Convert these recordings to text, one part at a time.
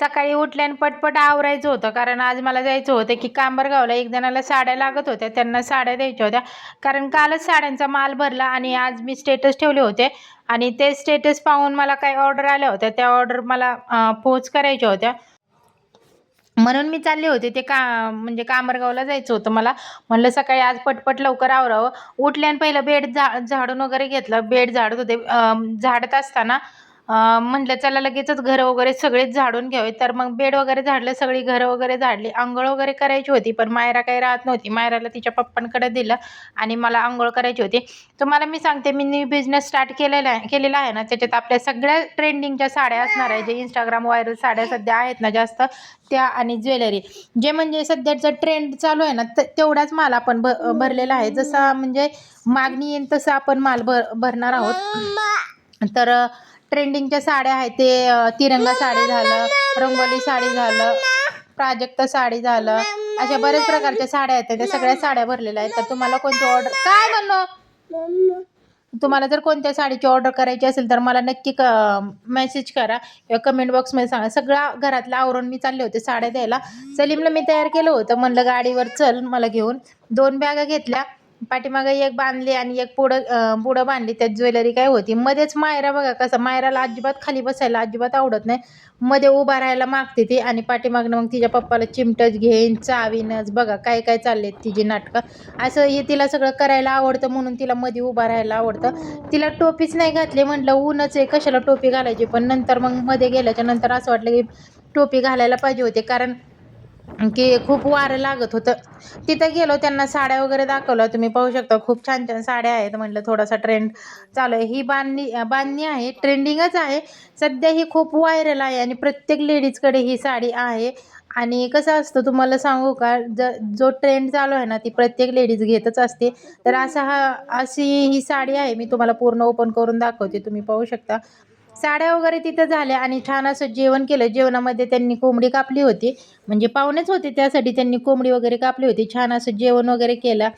सकाळी उठल्यान पटपट आवरायचं होतं. कारण आज मला जायचं होतं की कांबरगावला एक जणाला साड्या लागत होत्या. त्यांना साड्या द्यायच्या होत्या. कारण कालच साड्यांचा माल भरला आणि आज मी स्टेटस ठेवले होते. आणि ते स्टेटस पाहून मला काही ऑर्डर आल्या होत्या. त्या ऑर्डर मला पोच करायच्या होत्या. म्हणून मी चालले होते. ते का म्हणजे कामरगावला जायचं होतं मला. म्हणलं सकाळी आज पटपट लवकर आवरावं. उठल्यानं पहिलं बेड झा झाडून वगैरे घेतलं. बेड झाडत होते. झाडत असताना म्हटलं चला लगेचच घरं वगैरे सगळेच झाडून घ्यावे. तर मग बेड वगैरे झाडलं सगळी घरं वगैरे झाडली. आंघोळ वगैरे करायची होती पण मायरा काही राहत नव्हती. मायराला तिच्या पप्पांकडे दिलं आणि मला आंघोळ करायची होती. तुम्हाला मी सांगते मी न्यू बिझनेस स्टार्ट केलेला आहे केलेला आहे ना. त्याच्यात आपल्या सगळ्या ट्रेंडिंगच्या साड्या असणार आहे जे इंस्टाग्राम व्हायरल साड्या सध्या आहेत ना जास्त त्या आणि ज्वेलरी. जे म्हणजे सध्याचा ट्रेंड चालू आहे ना तेवढाच माल आपण भ भरलेला आहे. जसा म्हणजे मागणी येईल तसं आपण माल भर भरणार आहोत. तर ट्रेंडिंगच्या साड्या आहेत ते तिरंगा साडी झालं रंगोली साडी झालं प्राजक्ता साडी झालं अशा बऱ्याच प्रकारच्या साड्या आहेत. त्या सगळ्या साड्या भरलेल्या आहेत. तर तुम्हाला कोणती ऑर्डर काय म्हणलो? तुम्हाला जर कोणत्या साडीची ऑर्डर करायची असेल तर मला नक्की क मेसेज करा किंवा कमेंट बॉक्समध्ये सांगा. सगळा घरातलं आवरून मी चालले होते साड्या द्यायला. सलीमला मी तयार केलं होतं. म्हणलं गाडीवर चल मला घेऊन. दोन बॅगा घेतल्या. पाठीमागं एक बांधली आणि एक पुढं पुढं बांधली. त्यात ज्वेलरी काय होती? मध्येच मायरा बघा कसं मायराला अजिबात खाली बसायला अजिबात आवडत नाही. मध्ये उभा राहायला मागते ती आणि पाठीमागनं मग तिच्या पप्पाला चिमटच घेईन चावीनच. बघा काय काय चाललेत तिची नाटकं. असं हे तिला सगळं करायला आवडतं म्हणून तिला मध्ये उभा राहायला आवडतं. तिला टोपीच नाही घातली म्हटलं ऊनच आहे. कशाला टोपी घालायची? पण नंतर मग मध्ये गेल्याच्यानंतर असं वाटलं की टोपी घालायला पाहिजे होते. कारण की खूप वारं लागत होतं. तिथं गेलो त्यांना साड्या वगैरे दाखवलं तुम्ही पाहू शकता खूप छान छान साड्या आहेत. म्हटलं थोडासा ट्रेंड चालू आहे. ही बांधणी बांधणी आहे ट्रेंडिंगच आहे. सध्या ही खूप व्हायरल आहे आणि प्रत्येक लेडीजकडे ही साडी आहे. आणि कसं असतं तुम्हाला सांगू का ज जो ट्रेंड चालू आहे ना ती प्रत्येक लेडीज घेतच असते. तर असा हा अशी ही साडी आहे मी तुम्हाला पूर्ण ओपन करून दाखवते. तुम्ही पाहू शकता. साड्या वगैरे तिथं झाल्या आणि छान असं जेवण केलं. जेवणामध्ये त्यांनी कोंबडी कापली होती. म्हणजे पाहुणेच होते त्यासाठी त्यांनी कोंबडी वगैरे कापली होती. छान असं जेवण वगैरे केलं.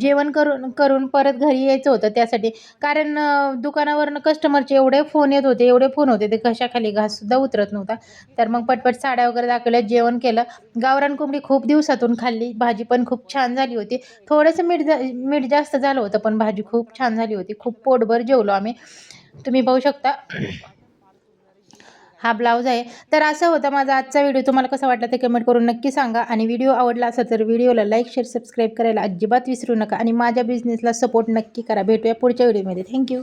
जेवण करून करून परत घरी यायचं होतं त्यासाठी. कारण दुकानावरनं कस्टमरचे एवढे फोन येत होते एवढे फोन होते ते कशाखाली घाससुद्धा उतरत नव्हता. तर मग पटपट साड्या वगैरे दाखवल्या जेवण केलं. गावरान कोंबडी खूप दिवसातून खाल्ली. भाजी पण खूप छान झाली होती. थोडंसं मीठ जा मीठ जास्त झालं होतं पण भाजी खूप छान झाली होती. खूप पोटभर जेवलो आम्ही. तुम्ही पाहू शकता. हा ब्लाऊज आहे. तर असा होता माझा आजचा व्हिडिओ. तुम्हाला कसा वाटला ते कमेंट करून नक्की सांगा. आणि व्हिडिओ आवडला असेल तर व्हिडिओला लाईक शेअर सबस्क्राईब करायला अजिबात विसरू नका. आणि माझ्या बिझनेसला सपोर्ट नक्की करा. भेटूया पुढच्या व्हिडिओमध्ये. थँक्यू